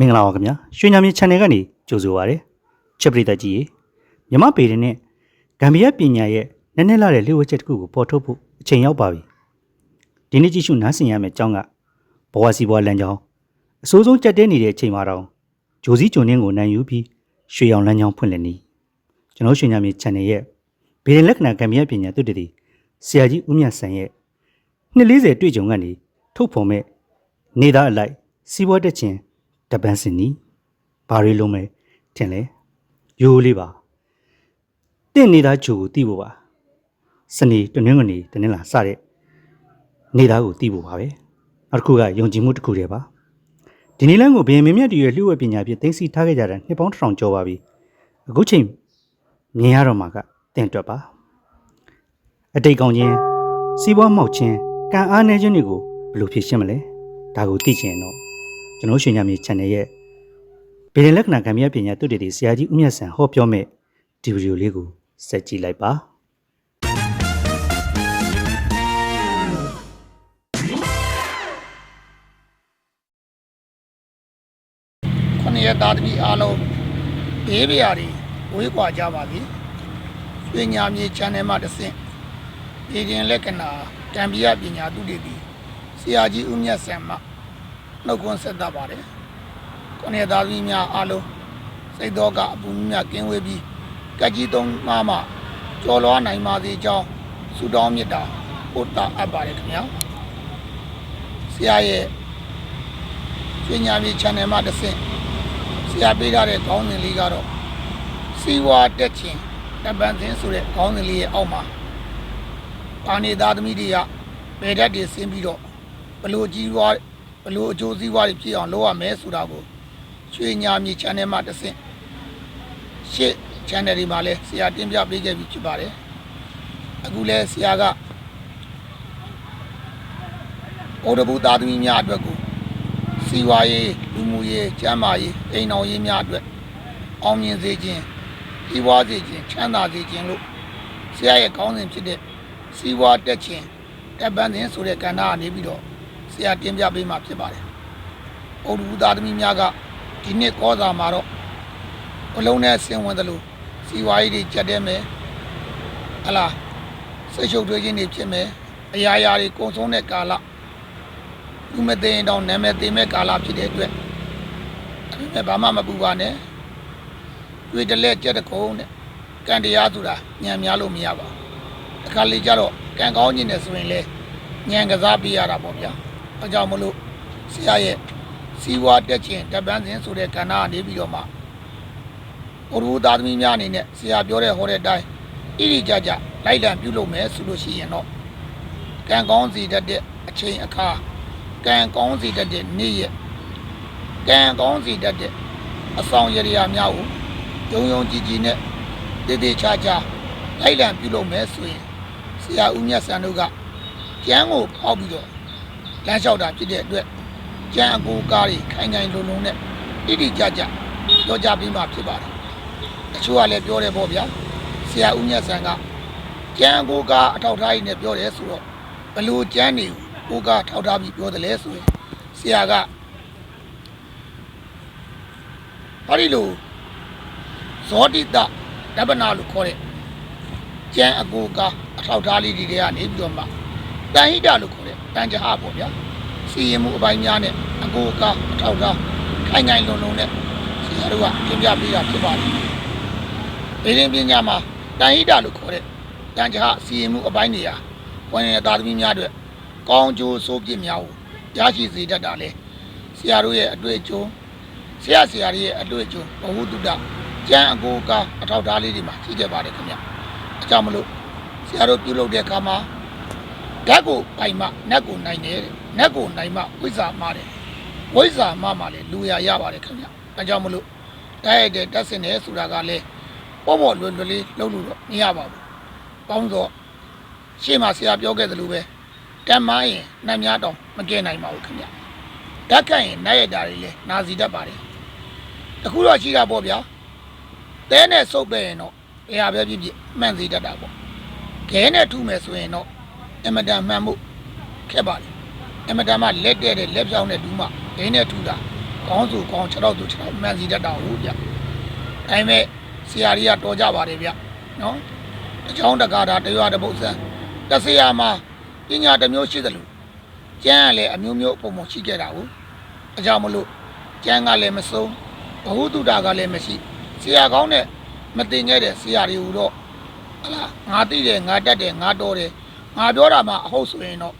မင်္ဂလာပါခင်ဗျာရွှေညံမြေ channel ကနေကြိုဆိုပါရစေချက်ပရိသတ်ကြီးရေမြမပေတဲ့နဲ့ဂမ်ဘီယာပညာရဲ့နည်းနည်းလာတဲ့လျှို့ဝှက်ချက်တစ်ခုကိုပေါ်ထုတ်ဖို့အချိန်ရောက်ပါပြီဒီနေ့ကြည့်ရှုနားဆင်ရမယ့်အကြောင်းကဘဝစီဘဝလမ်းကြောင်းအစိုးဆုံးကြက်တဲနေတဲ့အချိန်မှာတော့ဂျိုစီဂျွန်နင်းကိုနိုင်ယူပြီးရွှေရောင်လမ်းကြောင်းဖွင့်လှစ်နေကျွန်တော်ရွှေညံမြေ channel ရဲ့ဗီဒီလက္ခဏာဂမ်ဘီယာပညာသုတေသီဆရာကြီးဦးမြတ်ဆန်ရဲ့240တွေ့ကြုံကနေထုတ်ဖော်မဲ့နေသားအလိုက်စီးပွားတက်ခြင်း တပန်းစင်နီဘာရီလုံးမဲထင်လဲရိုးလေးပါတင့်နေတာဂျိုကိုတီးဖို့ပါစနေတနင်္ဂနွေတနင်္လာစတဲ့နေသားကိုတီးဖို့ပါပဲနောက်တစ်ခုကယုံကြည်မှုတစ်ခုတည်းပါဒီနေ့လမ်းကိုဘယ်မင်းမြတ်တည်းရဲ့လျှို့ဝှက်ပညာဖြင့်သိသိထားခဲ့ကြတာနှစ်ပေါင်းတစ်ထောင်ကျော်ပါပြီအခုချိန်မြင်ရတော့မှာကတင်တွက်ပါအတိတ်ကောင်းခြင်းစီးပွားမောက်ခြင်းကံအားနည်းခြင်းတွေကိုဘယ်လိုဖြေရှင်းမလဲဒါကိုသိချင်ရင်တော့ ကျွန်တော်ရွှေညမြေ channel ရဲ့ဗီဒီလက္ခဏာကံမြတ်ပညာတုတ္တေဆရာကြီးဦးမြတ်ဆန်ဟောပြောမဲ့ဒီဗီဒီယိုလေးကိုစက်ကြည့်လိုက်ပါခုနှစ်ရက်သားသမီးအားလုံးဘေးပြာတွေဝေးကွာကြပါသည်။ပညာမြေ channel မှာတစ်ဆင့်ပြည်ရင်လက္ခဏာတံပြပညာသူတည်သည်ဆရာကြီးဦးမြတ်ဆန်မှ နှုတ်ခွန်းဆက်တတ်ပါတယ်။ခုနှစ်ရက်သားသမီးများအားလုံးစိတ်တော်ကအပူမြတ်ကင်းဝေးပြီးကက်ကြီးသုံးမှမှကြော်လွားနိုင်ပါစေကြောင်းဆုတောင်းမြတ်တာပို့တာအပ်ပါတယ်ခင်ဗျာ။ဆရာရဲ့ပညာမြေ channel မှာတစ်ဆင့်ဆရာပေးထားတဲ့ခေါင်းစဉ်လေးကတော့စီဝါတက်ချင်းတပန်သင်းဆိုတဲ့ခေါင်းစဉ်လေးရဲ့အောက်မှာပါနေသားသမီးတွေကဗေဒတ်တွေဆင်းပြီးတော့ဘလို့ကြီးွား ဘလို့အကျိုးစီးပွားတွေဖြစ်အောင်လုပ်ရမယ်ဆိုတာကိုရွှေညာမြေ channel မှာတစ်ဆင့်ရှစ် channel တွေမှာလည်းဆရာတင်ပြပေးခဲ့ပြီးဖြစ်ပါတယ်အခုလဲဆရာကဩဒဘူးသားသမီးများအတွက်ကိုစီဝါရေးလူမှုရေးကျန်းမာရေးအိမ်တော်ရေးများအတွက်အောင်မြင်စေခြင်းဤဝါစေခြင်းချမ်းသာစေခြင်းလို့ဆရာရဲ့ကောင်းစဉ်ဖြစ်တဲ့စီဝါတက်ခြင်းတက်ပန်းစဉ်ဆိုတဲ့ကဏ္ဍကနေပြီးတော့ ဆရာတင်ပြပေးမှာဖြစ်ပါတယ်။ဩဒူသားသမီးများကဒီနှစ်ကောစာမှာတော့အလုံးနဲ့ဆင်ဝင်တယ်လို့စီဝါရေးတွေကြက်တဲမယ်ဟလာဆိတ်ရှုပ်ထွေးခြင်းတွေဖြစ်မယ်အရာရာတွေကုံဆုံးတဲ့ကာလသူမသိရင်တော့နာမည်သိမဲ့ကာလဖြစ်တဲ့အတွက်အဲ့ဒါဘာမှမပူပါနဲ့တွေ့တလဲကြက်တကုန်းနဲ့ကံတရားဆိုတာညံများလို့မရပါဘူးအခါလေးကျတော့ကံကောင်းခြင်းနဲ့ဆိုရင်လေညံကစားပေးရတာပေါ့ဗျာ အဲကြောင့်မလို့ဆရာရဲ့စီဝါတက်ခြင်းတပန်းစဉ်ဆိုတဲ့ကဏ္ဍကနေပြီးတော့မှဘုရားသားသမီးများအနေနဲ့ဆရာပြောတဲ့ဟောတဲ့အတိုင်းဣရိကြကြလိုက်လံပြုလုပ်မယ်ဆိုလို့ရှိရင်တော့ကံကောင်းစီတတ်တဲ့အချိန်အခါကံကောင်းစေတတ်တဲ့နေ့ရက်ကံကောင်းစေတတ်တဲ့အဆောင်ရရာများကိုယုံယုံကြည်ကြည်နဲ့တည်တည်ချာချာလိုက်လံပြုလုပ်မယ်ဆိုရင်ဆရာဦးမြတ်ဆန်တို့ကကျမ်းကိုဖောက်ပြီးတော့ လမ်းလျှောက်တာဖြစ်တဲ့အတွက်ကျမ်းအကူကားတွေခိုင်ခိုင်လုံလုံနဲ့တိတိကျကျပြောကြပြီးမှဖြစ်ပါတယ်တချို့ကလည်းပြောတယ်ပေါ့ဗျာဆရာဦးမြတ်ဆန်ကကျမ်းအကူကားအထောက်ထားရည်နဲ့ပြောတယ်ဆိုတော့ဘလို့ကျမ်းတွေကိုကိုကထောက်ထားပြီးပြောတယ်လေဆိုရင်ဆရာကဘာလို့လို့ဇောတိတတပ္ပနာလို့ခေါ်တဲ့ကျမ်းအကိုကအထောက်ထားလေးတွေကနေပြီးတော့မှ တန်ဟိတလို့ခေါ်တဲ့တန်ကြဟပေါ့ဗျာစီရင်မှုအပိုင်းများနဲ့အကိုကအထောက်ထားခိုင်ခိုင်လုံလုံနဲ့ဆရာတို့ကပြင်ပြပေးတာဖြစ်ပါတယ်ဒီရင်ပညာမှာတန်ဟိတလို့ခေါ်တဲ့တန်ကြဟစီရင်မှုအပိုင်းတွေဟာဝင်ရသားသမီးများအတွက်ကောင်းကျိုးဆိုးပြစ်များကိုရရှိစေတတ်တာလေဆရာတို့ရဲ့အတွေ့အကြုံဆရာဆရာတွေရဲ့အတွေ့အကြုံဘဝတုဒ္ဒကျမ်းအကိုကအထောက်ထားလေးတွေမှာရှိခဲ့ပါတယ်ခင်ဗျအကြောင်းမလို့ဆရာတို့ပြုလုပ်တဲ့အခါမှာ ဓာတ်ကိုပိုင်မှနတ်ကိုနိုင်တယ်တဲ့နတ်ကိုနိုင်မှဝိဇ္ဇာမတယ်ဝိဇ္ဇာမမှလည်းလူရရပါတယ်ခင်ဗျအကြောင်းမလို့တိုက်ရိုက်တဲ့တက်စင်တယ်ဆိုတာကလည်းပေါ့ပေါ့လွယ်လွယ်လေးလုပ်လို့တော့မရပါဘူးပေါင်းတော့ရှေ့မှာဆရာပြောခဲ့သလိုပဲတမ်းမရင်နှမ်းများတော့မကဲနိုင်ပါဘူးခင်ဗျဓာတ်ကန့်ရင်နိုင်ရတာတွေလဲနာစီတတ်ပါတယ်တခုတော့ရှိတာပေါ့ဗျာတဲနဲ့စုပ်ပဲရင်တော့ဘယ်ဟာပဲဖြစ်ဖြစ်မှန်စီတတ်တာပေါ့ခဲနဲ့ထုမယ်ဆိုရင်တော့ အမတန်မှန်မှုခက်ပါလေအမတန်မှလက်တဲ့တဲ့လက်ပြောင်းတဲ့ဒူးမှဒင်းနဲ့ထုတာကောင်းစုကောင်း6တော့သူ6တော့မှန်စီတတ်တာဟုတ်ဗျဒါပေမဲ့ဆရာကြီးကတော်ကြပါတယ်ဗျနော်အကြောင်းတကားတာတရွာတစ်ပုတ်စံတစ်ဆရာမှာပညာတစ်မျိုးရှိသလိုကျမ်းကလည်းအမျိုးမျိုးပုံပုံရှိခဲ့တာဟုတ်အကြောင်းမလို့ကျမ်းကလည်းမဆုံးဘဟုတုတာကလည်းမရှိဆရာကောင်းတဲ့မတင်ခဲ့တဲ့ဆရာတွေဟူတော့ဟလာငါသိတယ်ငါတတ်တယ်ငါတော်တယ် ငါပြောတာမှအဟုတ်ဆိုရင်တော့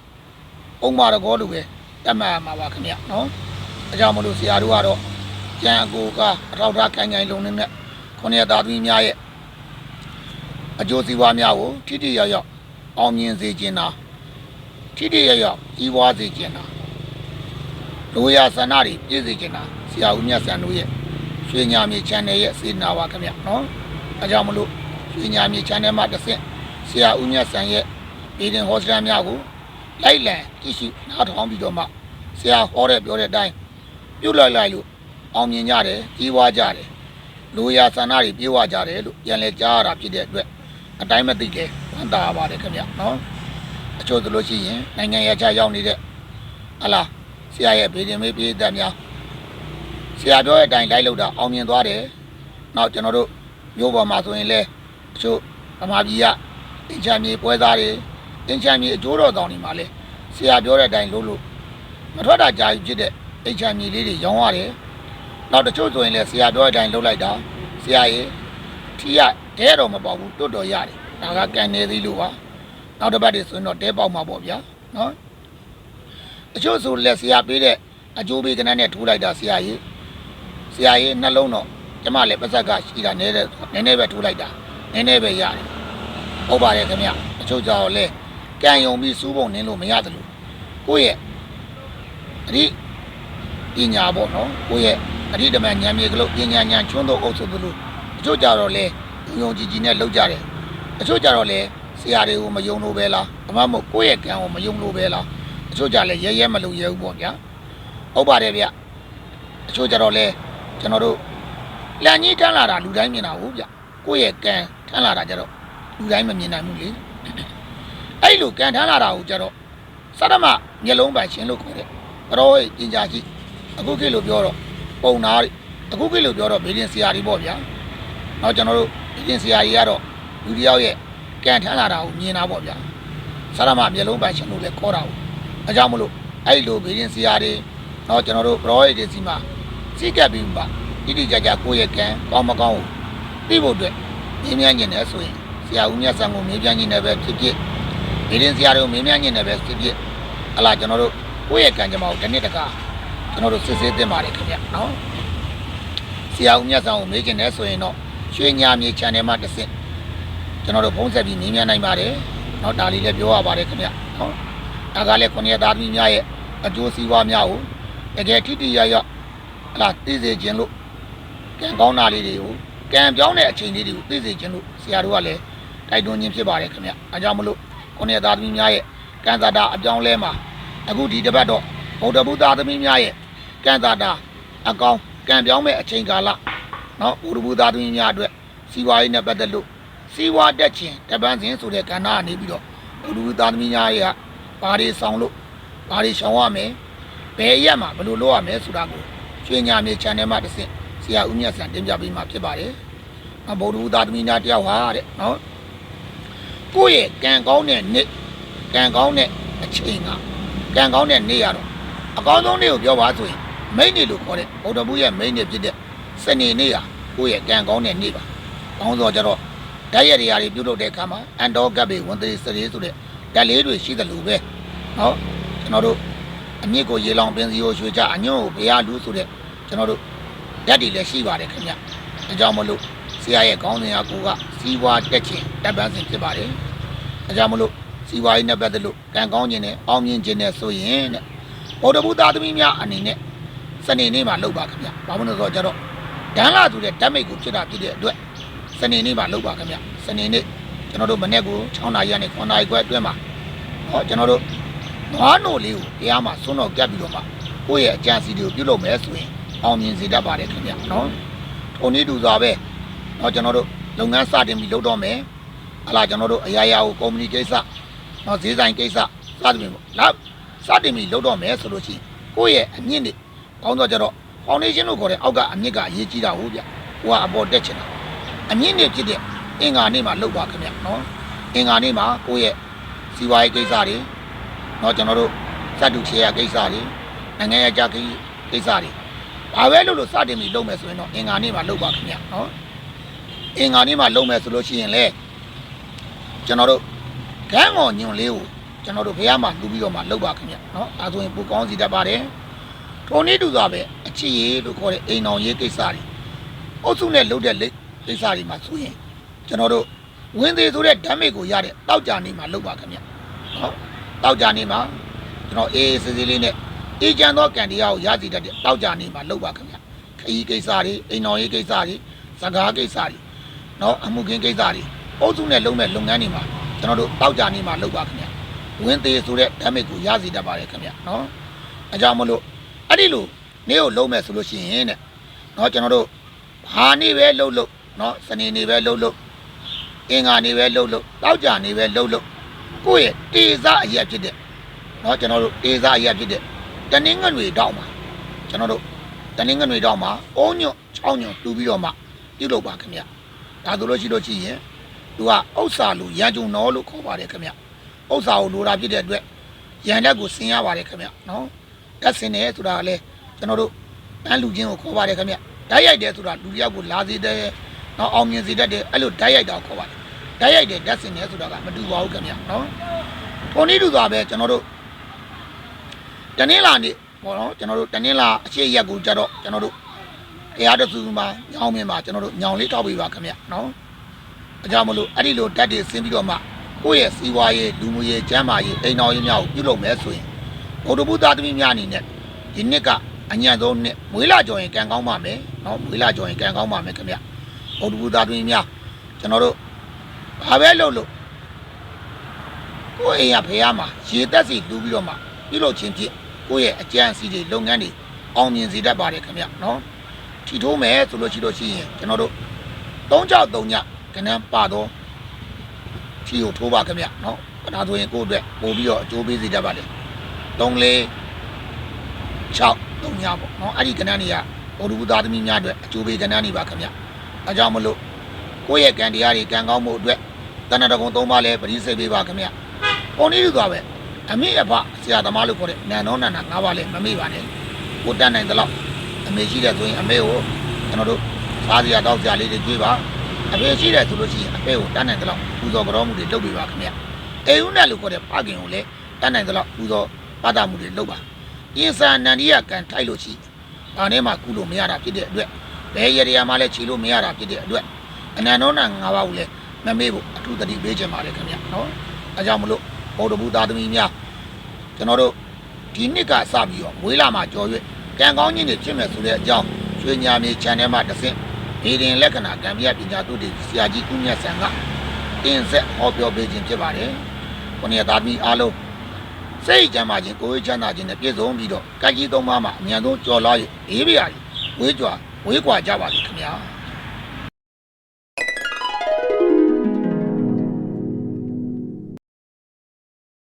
ပုံမာရကောလူပဲတတ်မှတ်ရမှာပါခင်ဗျနော်အကြောင်းမလို့ဆရာတို့ကတော့ကျမ်းအကိုကအထောက်ထားခိုင်ခိုင်လုံနေတဲ့ခொနည်းသားသမီးများရဲ့အကျိုးစီးပွားများကိုထိထိရောက်ရောက်အောင်မြင်စေခြင်းတာထိထိရောက်ရောက်ကြီးပွားစေခြင်းတာလူရဆန္ဒတွေပြည့်စေခြင်းတာဆရာဦးမြတ်ဆန်တို့ရဲ့ရွှေညာမြေ channel ရဲ့စေနာပါခင်ဗျနော်အကြောင်းမလို့ရွှေညာမြေ channel မှာတစ်ဆင့်ဆရာဦးမြတ်ဆန်ရဲ့ ပြည်တင်ဟောစတန်များကိုလိုက်လံကြည့်ရှုနားထောင်ပြီးတော့မှဆရာဟောတဲ့ပြောတဲ့အတိုင်းပြုတ်လိုက်လိုက်လို့အောင်မြင်ကြတယ်ကြီးပွားကြတယ်လူရဆန္ဒတွေပြေဝကြတယ်လို့ပြန်လဲကြားရတာဖြစ်တဲ့အတွက်အတိုင်းမသိလဲဝန်တာပါတယ်ခင်ဗျနော်အချို့ဆိုလို့ရှိရင်နိုင်ငံရခြားရောက်နေတဲ့ဟလာဆရာရဲ့ပြည်တင်မေးပြည်သက်များဆရာပြောတဲ့အတိုင်းလိုက်လို့တာအောင်မြင်သွားတယ်နောက်ကျွန်တော်တို့မျိုးပေါ်မှာဆိုရင်လဲအချို့ဗမာပြည်ကအင်ချမ်းမြေပွဲသားတွေ အင်ချမ်းမြေအကျိုးတော်တောင်းနေမှာလဲဆရာပြောတဲ့အတိုင်းလို့လို့မထွက်တာကြာပြီဖြစ်တဲ့အင်ချမ်းမြေလေးတွေရောင်းရတယ်နောက်တချို့ဆိုရင်လဲဆရာပြောတဲ့အတိုင်းလုပ်လိုက်တာဆရာရဲ့ထီရတဲတော်မပေါက်ဘူးတွတ်တော်ရတယ်ဒါကကန်နေသေးလို့ပါနောက်တစ်ပတ်တွေဆိုရင်တော့တဲပေါက်မှာပေါ့ဗျာနော်တချို့ဆိုလဲဆရာပေးတဲ့အကျိုးပေးကနန်းနဲ့ထိုးလိုက်တာဆရာကြီးဆရာကြီးနှလုံးတော့ကျမလည်းပတ်သက်ကရှိတာနည်းတဲ့နည်းနည်းပဲထိုးလိုက်တာနည်းနည်းပဲရတယ်ဟုတ်ပါတယ်ခင်ဗျတချို့ကြောင့်လဲ ကန်ယုံပြီးစူးပုံနင်းလို့မရတယ်လို့ကိုယ့်ရဲ့အဒီပညာပေါ့နော်ကိုယ့်ရဲ့အဒီဓမ္မဉာဏ်မြေကလို့ပညာဉာဏ်ချွန်းတော့အုပ်စုသလိုတချို့ကြတော့လဲယုံကြည်ကြည်နဲ့လောက်ကြတယ်တချို့ကြတော့လဲဆရာတွေကိုမယုံလို့ပဲလားအမှမဟုတ်ကိုယ့်ရဲ့ကံကိုမယုံလို့ပဲလားတချို့ကြလဲရဲရဲမလို့ရဲဘူးပေါ့ဗျာဟုတ်ပါတယ်ဗျတချို့ကြတော့လဲကျွန်တော်တို့လန်ကြီးထမ်းလာတာလူတိုင်းမြင်တာဟုတ်ဗျကိုယ့်ရဲ့ကံထမ်းလာတာကြတော့လူတိုင်းမမြင်နိုင်ဘူးလေ အဲ့လိုကံထမ်းလာတာကိုကြတော့စရမမျက်လုံးပိုင်ရှင်လို့ခေါ်တယ်ဘရောဟိပညာရှိအခုခေတ်လို့ပြောတော့ပုံနာတွေအခုခေတ်လို့ပြောတော့ဘေးရင်ဆရာတွေပေါ့ဗျာနောက်ကျွန်တော်တို့ဘေးရင်ဆရာကြီးကတော့လူတစ်ယောက်ရဲ့ကံထမ်းလာတာကိုမြင်တာပေါ့ဗျာစရမမျက်လုံးပိုင်ရှင်လို့လည်းခေါ်တာကိုအဲကြောင့်မလို့အဲ့လိုဘေးရင်ဆရာတွေနောက်ကျွန်တော်တို့ဘရောဟိတွေစီမှာစိတ်ကပ်ပြီးမှတိတိကျကျကိုယ့်ရဲ့ကံကောင်းမကောင်းကိုသိဖို့အတွက်မြင်မြင်ညင်တယ်ဆိုရင်ဆရာဦးမြတ်ဆန်ကိုမြင်ပြန်ညင်တယ်ပဲဖြစ်ဖြစ် ဘေးရင်ဆရာတွေကိုမြင်မြင်ညင်တယ်ပဲဖြစ်ဖြစ်ဟလာကျွန်တော်တို့ကိုယ့်ရဲ့ကံကြမ္မာကိုတစ်နှစ်တကားကျွန်တော်တို့စစ်ဆေးသင့်ပါတယ်ခင်ဗျနော်ဆရာဦးမြတ်ဆန်ကိုမေးကျင်တယ်ဆိုရင်တော့ရွှေညာမြေ channel မှာတစ်ဆင့်ကျွန်တော်တို့ဖုံးဆက်ပြီးမြင်မြန်နိုင်ပါတယ်နော်ဒါလေးလည်းပြောရပါတယ်ခင်ဗျနော်ဒါကလည်းခုနှစ်သားသမီးများရဲ့အကျိုးစီးပွားများကိုတကယ်ထိတိရရဟလာသိစေခြင်းလို့ကံကောင်းတာလေးတွေကိုကံပြောင်းတဲ့အချိန်လေးတွေကိုသိစေခြင်းလို့ဆရာတို့ကလည်းတိုက်တွန်းခြင်းဖြစ်ပါတယ်ခင်ဗျအဲကြောင့်မလို့ ခုနှစ်သားသမီးများရဲ့ကံသာတာအပြောင်းလဲမှာအခုဒီတစ်ပတ်တော့ဗုဒ္ဓဘုရားသမီးများရဲ့ကံသာတာအကောင်ကံပြောင်းမဲ့အချိန်ကာလနော်ဗုဒ္ဓဘုရားသမီးများအတွက်စီဝါရေးနဲ့ပတ်သက်လို့စီဝါတက်ခြင်းတပန်းစဉ်ဆိုတဲ့ကဏ္ဍကနေပြီးတော့ဗုဒ္ဓဘုရားသမီးများရဲ့ဘာတွေဆောင်လို့ဘာတွေရှောင်ရမယ်ဘယ်ရက်မှာဘယ်လိုလုပ်ရမယ်ဆိုတာကိုရွှေညာမြေ channel မှာတစ်ဆင့်ဆရာဦးမြတ်ဆန်တင်ပြပေးမှာဖြစ်ပါတယ်။အဗုဒ္ဓဘုရားသမီးများတယောက်ဟာတဲ့နော် ကိုယ့်ရဲ့ကံကောင်းတဲ့နေ့ကံကောင်းတဲ့အချိန်ကကံကောင်းတဲ့နေ့ရတော့အကောင်းဆုံးနေ့ကိုပြောပါဆိုရင်မိတ်နေ့လို့ခေါ်တဲ့ဗုဒ္ဓဘုရားမိတ်နေ့ဖြစ်တဲ့စနေနေ့ဟာကိုယ့်ရဲ့ကံကောင်းတဲ့နေ့ပါ။ကောင်းသောကြတော့ဓာတ်ရည်တွေရာတွေပြုလုပ်တဲ့အခါမှာအန်တော်ကပ်ပေဝန်သေးစရေဆိုတဲ့ဓာတ်လေးတွေရှိသလိုပဲနော်ကျွန်တော်တို့အမြင့်ကိုရေလောင်ပင်စီကိုရွှေချအညွန့်ကိုဘုရားလူဆိုတဲ့ကျွန်တော်တို့ဓာတ်တွေလည်းရှိပါတယ်ခင်ဗျ။အဲကြောင့်မလို့ဆ ရာရဲ့ကောင်းစဉ်ဟာကိုကစီးပွားတက်ခြင်းတပ်ပန်းစဉ်ဖြစ်ပါတယ်။အဲကြောင့်မလို့စီးပွားရေးနဲ့ပတ်သက်လို့ကံကောင်းခြင်းနဲ့အောင်မြင်ခြင်းနဲ့ဆိုရင်တဲ့ဗုဒ္ဓဘုရားသမီးများအနေနဲ့စနေနေ့မှာလုပ်ပါခင်ဗျ။ဘာလို့လဲဆိုတော့ကျတော့ဒန်းလာဆိုတဲ့ဓာတ်မိတ်ကိုဖြစ်တာဖြစ်တဲ့အတွက်စနေနေ့မှာလုပ်ပါခင်ဗျ။စနေနေ့ကျွန်တော်တို့မနေ့က6နာရီကနေ9နာရီခွဲအတွင်းမှာဟောကျွန်တော်တို့နွားနိုလေးကိုတရားမှာစွန့်တော့ကပ်ပြီးတော့မှကိုယ့်ရဲ့အကြံစီတွေကိုပြုလုပ်မယ်ဆိုရင်အောင်မြင်စေတတ်ပါတယ်ခင်ဗျနော်ထုံနည်းတူစွာပဲ တော့ကျွန်တော်တို့လုပ်ငန်းစတင်ပြီးလုပ်တော့မယ်ဟလာကျွန်တော်တို့အရာရာကိုကုမ္ပဏီကိစ္စတော့ဈေးဆိုင်ကိစ္စစသဖြင့်ပေါ့လာစတင်ပြီးလုပ်တော့မယ်ဆိုလို့ရှိရင်ကိုယ့်ရဲ့အမြင့်တွေကောင်းတော့ကြတော့ဟဖောင်ဒေးရှင်းလို့ခေါ်တဲ့အောက်ကအမြင့်ကအရေးကြီးတာဟုတ်ဗျဟိုကအပေါ်တက်ချင်တာအမြင့်နေဖြစ်တဲ့အင်္ဂါနေ့မှာလောက်ပါခင်ဗျနော်အင်္ဂါနေ့မှာကိုယ့်ရဲ့စီဝါရေးကိစ္စတွေနော်ကျွန်တော်တို့စတူချေရကိစ္စတွေနိုင်ငံရေးကြကိကိစ္စတွေဘာပဲလို့လို့စတင်ပြီးလုပ်မယ်ဆိုရင်တော့အင်္ဂါနေ့မှာလုပ်ပါခင်ဗျနော် အင်္ဂါနေ့မှာလုပ်မယ်ဆိုလို့ရှိရင်လေကျွန်တော်တို့ကန်းငေါ်ညွန်လေးကိုကျွန်တော်တို့ဖះမှာလူပြီးတော့မှလုပ်ပါခင်ဗျနော်အဲဆိုရင်ပူကောင်းစီတတ်ပါတယ်ထိုနည်းတူစွာပဲအချစ်ရေးလို့ခေါ်တဲ့အိမ်တော်ရေးကိစ္စတွေအုပ်စုနဲ့လုပ်တဲ့လိကိစ္စတွေမှာဆိုရင်ကျွန်တော်တို့ဝင်သေးဆိုတဲ့ဓာတ်မိတ်ကိုရတဲ့တောက်ကြနေမှာလုပ်ပါခင်ဗျနော်တောက်ကြနေမှာကျွန်တော်အေးအေးဆေးဆေးလေးနဲ့အေးချမ်းသောကံတရားကိုရစီတတ်တဲ့တောက်ကြနေမှာလုပ်ပါခင်ဗျခရီးကိစ္စတွေအိမ်တော်ရေးကိစ္စတွေစကားကိစ္စတွေ နော်အမှုခင်းကိစ္စတွေအုပ်စုနဲ့လုပ်မဲ့လုပ်ငန်းတွေမှာကျွန်တော်တို့တောက်ကြနေမှာလုပ်ပါခင်ဗျဝင်သေးဆိုတဲ့ဓာတ်မိတ်ကိုရစီတတ်ပါတယ်ခင်ဗျနော်အဲကြောင့်မလို့အဲ့ဒီလိုနေ့ကိုလုံးမဲ့ဆိုလို့ရှိရင်တဲ့နော်ကျွန်တော်တို့ဘာနေပဲလှုပ်လှုပ်နော်စနေနေပဲလှုပ်လှုပ်အင်္ဂါနေပဲလှုပ်လှုပ်တောက်ကြနေပဲလှုပ်လှုပ်ကိုယ့်ရဲ့တေစားအရက်ဖြစ်တဲ့နော်ကျွန်တော်တို့တေစားအရက်ဖြစ်တဲ့တနင်္ဂနွေတောက်မှာကျွန်တော်တို့တနင်္ဂနွေတောက်မှာအုံညွတ်6ညွတ်တူပြီးတော့မှပြုတ်လုပ်ပါခင်ဗျ ဒါဆိုလို့ရှိလို့ရှိရင်သူကဥစ္စာလူရန်ကြုံတော်လို့ခေါ်ပါတယ်ခင်ဗျဥစ္စာကိုလိုတာဖြစ်တဲ့အတွက်ရန်တက်ကိုဆင်ရပါတယ်ခင်ဗျနော်တက်ဆင်တယ်ဆိုတာကလည်းကျွန်တော်တို့တန်းလူချင်းကိုခေါ်ပါတယ်ခင်ဗျဓာတ်ရိုက်တယ်ဆိုတာလူတစ်ယောက်ကိုလာစေတယ်နော်အောင်မြင်စေတတ်တယ်အဲ့လိုဓာတ်ရိုက်တာကိုခေါ်ပါတယ်ဓာတ်ရိုက်တယ်ဓာတ်ဆင်တယ်ဆိုတာကမတူပါဘူးခင်ဗျနော်ထုံနည်းတူစွာပဲကျွန်တော်တို့တနင်္လာနေ့ပေါ့နော်ကျွန်တော်တို့တနင်္လာအရှိရက်ကိုကြတော့ကျွန်တော်တို့ တရားတဆူမှာညောင်းမြင်မှာကျွန်တော်တို့ညောင်းလေးထောက်ပေးပါခင်ဗျနော်အကြောင်းမလို့အဲ့ဒီလိုဓာတ်တွေဆင်းပြီးတော့မှကိုယ့်ရဲ့စီးပွားရေးလူမှုရေးကျန်းမာရေးအိမ်တော်ရေးများကိုပြုလုပ်မယ်ဆိုရင်ဘုဒ္ဓဘုသားသမီးများအနေနဲ့ဒီနှစ်ကအညံ့ဆုံးနှစ်မွေးလာကြော်ရင်ကံကောင်းပါမယ်နော်မွေးလာကြော်ရင်ကံကောင်းပါမယ်ခင်ဗျဘုဒ္ဓဘုသားသမီးများကျွန်တော်တို့ဘာပဲလုပ်လို့ကိုယ့်အိမ်ရဖေးရမှာရေတက်စီလူပြီးတော့မှပြုလုပ်ခြင်းဖြင့်ကိုယ့်ရဲ့အကြံစီတွေလုပ်ငန်းတွေအောင်မြင်စေတတ်ပါတယ်ခင်ဗျနော် ထီထိုးမယ်ဆိုလို့ရှိလို့ရှိရင်ကျွန်တော်တို့သုံးကြောက်သုံးညကနန်းပါတော့ထီကိုထိုးပါခင်ဗျနော်ဒါဆိုရင်ကိုယ့်အတွက်ပို့ပြီးတော့အကျိုးပေးစေတတ်ပါတယ်သုံးလေး6သုံးညပေါ့နော်အဲ့ဒီကနန်းတွေကဘုဒ္ဓဘုသားသမီးများအတွက်အကျိုးပေးကနန်းတွေပါခင်ဗျအဲကြောင့်မလို့ကိုယ့်ရဲ့ကံတရားတွေကံကောင်းမှုအတွက်တဏ္ဍကုံသုံးပါလဲပရိစိတ်ပေးပါခင်ဗျပုံနည်းလိုသွားပဲအမေအဖဆရာသမားလို့ခေါ်တဲ့နန်တော်နန္ဒ၅ပါးလဲမမေ့ပါနဲ့ကိုတတ်နိုင်သလောက် အမေရှိတဲ့ဆိုရင်အမေကိုကျွန်တော်တို့စားစရာတောက်စရာလေးတွေကြွေးပါအဖေရှိတဲ့ဆိုလို့ရှိရင်အဖေကိုတတ်နိုင်သလောက်ပူဇော်ကြောမှုတွေလုပ်ပေးပါခင်ဗျအေဦးနဲ့လို့ခေါ်တဲ့ဖခင်ကိုလည်းတတ်နိုင်သလောက်ပူဇော်ပတ်တာမှုတွေလုပ်ပါအင်းစာနန္ဒီယကံထိုက်လို့ရှိဘာနဲ့မှကုလို့မရတာဖြစ်တဲ့အတွက်ဘယ်ရရမှလည်းခြေလို့မရတာဖြစ်တဲ့အတွက်အနန္တောနာ၅ပါးကိုလည်းမမေ့ဖို့အထူးသတိပေးခြင်းပါတယ်ခင်ဗျနော်အဲကြောင့်မလို့ဘုဒ္ဓဘုသားသမီးများကျွန်တော်တို့ဒီနှစ်ကစပြီးတော့မွေးလာမှာကြော်ရွေ့ကံ ကောင်းခြင်းတွေဖြစ်မယ်ဆိုတဲ့အကြောင်းကျွေးညာမြေ channel မှာတစ်ဆင့်ဒီရင်လက္ခဏာကံပြပညာတို့တွေဆရာကြီးဦးမြတ်ဆန်ကတင်ဆက်ဟောပြောပေးခြင်းဖြစ်ပါတယ်။ခொနည်းသားသမီးအားလုံးစိတ်ကြမ်းပါခြင်းကိုယ်ရေးချမ်းသာခြင်းနဲ့ပြည့်စုံပြီးတော့ကကြီးသုံးပါးမှာအမြန်ဆုံးကြော်လာ၍အေးပြရည်ဝေးကြွားဝေးကွာကြပါလိမ့်ခင်ဗျာ။